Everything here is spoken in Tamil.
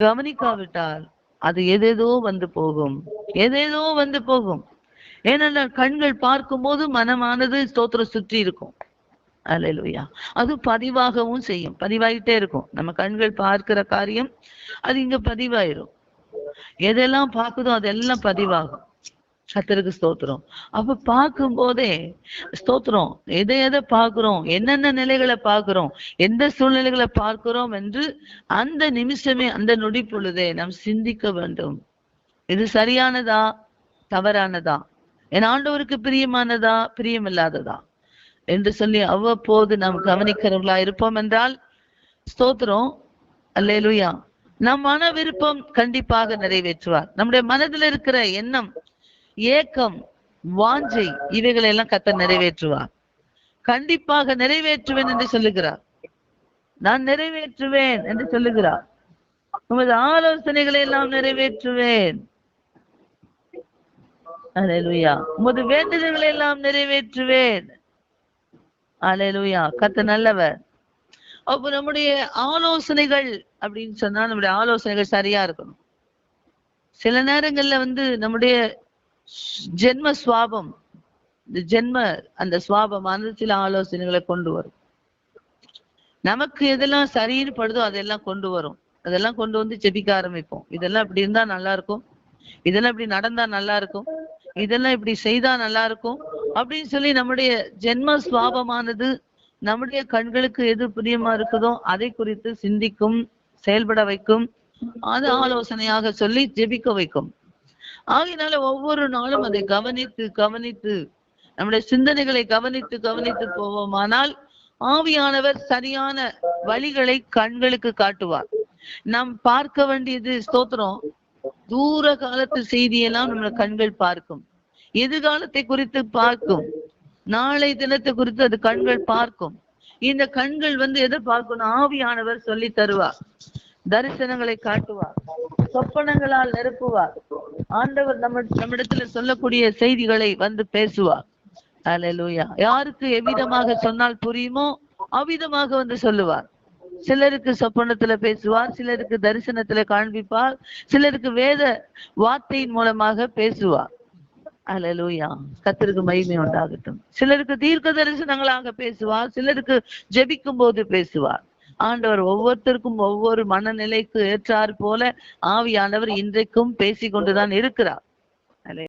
கவனிக்காவிட்டால் அது எதேதோ வந்து போகும். எதேதோ வந்து போகும். ஏனென்றால் கண்கள் பார்க்கும் போது மனமானது ஸ்தோத்திரம் சுற்றி இருக்கும். அல்லேலூயா. அது பதிவாகவும் செய்யும். பதிவாயிட்டே இருக்கும். நம்ம கண்கள் பார்க்கிற காரியம் அது இங்க பதிவாயிரும். எதெல்லாம் பார்க்குதோ அதெல்லாம் பதிவாகும். கத்தருக்கு ஸ்தோத்திரம். அப்ப பார்க்கும் போதே ஸ்தோத்திரம் எதை எதை பார்க்கிறோம் என்னென்ன நிலைகளை பார்க்கிறோம் எந்த சூழ்நிலைகளை பார்க்கிறோம் என்று அந்த நிமிஷமே அந்த நொடி பொழுதே நாம் சிந்திக்க வேண்டும். இது சரியானதா? தவறானதா? என் ஆண்டவருக்கு பிரியமானதா? பிரியமில்லாததா? என்று சொல்லி அவ்வப்போது நாம் கவனிக்கிறவர்களா இருப்போம் என்றால் ஸ்தோத்திரம் அல்லேலுயா. நம் மன விருப்பம் கண்டிப்பாக நிறைவேற்றுவார். நம்முடைய மனதில் இருக்கிற எண்ணம் ஏக்கம் வாஞ்சை இவைகளை எல்லாம் கத்த நிறைவேற்றுவார். கண்டிப்பாக நிறைவேற்றுவேன் என்று சொல்லுகிறார். நான் நிறைவேற்றுவேன் என்று சொல்லுகிறார். உமது ஆலோசனைகளை எல்லாம் நிறைவேற்றுவேன். அலையலுயா. உமது வேண்டுதல்களை எல்லாம் நிறைவேற்றுவேன். அலையலுயா. கத்த நல்லவர். அப்போ நம்முடைய ஆலோசனைகள் அப்படின்னு சொன்னா நம்முடைய ஆலோசனைகள் சரியா இருக்கணும். சில நேரங்கள்ல வந்து நம்முடைய ஜென்ம சுவாபம் இந்த ஜென்ம அந்த சுவாபமானது சில ஆலோசனைகளை கொண்டு வரும். நமக்கு எதெல்லாம் சரின்னு படுதோ அதெல்லாம் கொண்டு வரும். அதெல்லாம் கொண்டு வந்து ஜெபிக்க ஆரம்பிப்போம். இதெல்லாம் இப்படி இருந்தா நல்லா இருக்கும். இதெல்லாம் இப்படி நடந்தா நல்லா இருக்கும். இதெல்லாம் இப்படி செய்தா நல்லா இருக்கும். அப்படின்னு சொல்லி நம்முடைய ஜென்ம சுவாபமானது நம்முடைய கண்களுக்கு எது பிரியமா இருக்குதோ அதை குறித்து சிந்திக்கும் செயல்பட வைக்கும் அது ஆலோசனையாக சொல்லி ஜெபிக்க வைக்கும். ஆகினால ஒவ்வொரு நாளும் அதை கவனித்து கவனித்து நம்முடைய சிந்தனைகளை கவனித்து கவனித்து போவோமானால் ஆவியானவர் சரியான வழிகளை கண்களுக்கு காட்டுவார். நாம் பார்க்க வேண்டியது ஸ்தோத்திரம். தூர காலத்து செய்தியெல்லாம் நம்ம கண்கள் பார்க்கும். எதிர்காலத்தை குறித்து பார்க்கும். நாளை தினத்தை குறித்து அது கண்கள் பார்க்கும். இந்த கண்கள் வந்து எதை பார்க்கணும் ஆவியானவர் சொல்லி தருவார். தரிசனங்களை காட்டுவார். சொப்பனங்களால் நிரப்புவார். ஆண்டவர் நம்ம நம்மிடத்துல சொல்லக்கூடிய செய்திகளை வந்து பேசுவார். அலலூயா யாருக்கு எவ்விதமாக சொன்னால் புரியுமோ அவ்விதமாக வந்து சொல்லுவார். சிலருக்கு சொப்பனத்துல பேசுவார் சிலருக்கு தரிசனத்துல காண்பிப்பார் சிலருக்கு வேத வார்த்தையின் மூலமாக பேசுவார். அலலூயா கத்திற்கு மகிமை உண்டாகட்டும். சிலருக்கு தீர்க்க தரிசனங்களாக பேசுவார் சிலருக்கு ஜெபிக்கும் போது பேசுவார். ஆண்டவர் ஒவ்வொருத்தருக்கும் ஒவ்வொரு மனநிலைக்கு ஏற்றார் போல ஆவியானவர் இன்றைக்கும் பேசிக் கொண்டுதான் இருக்கிறார்.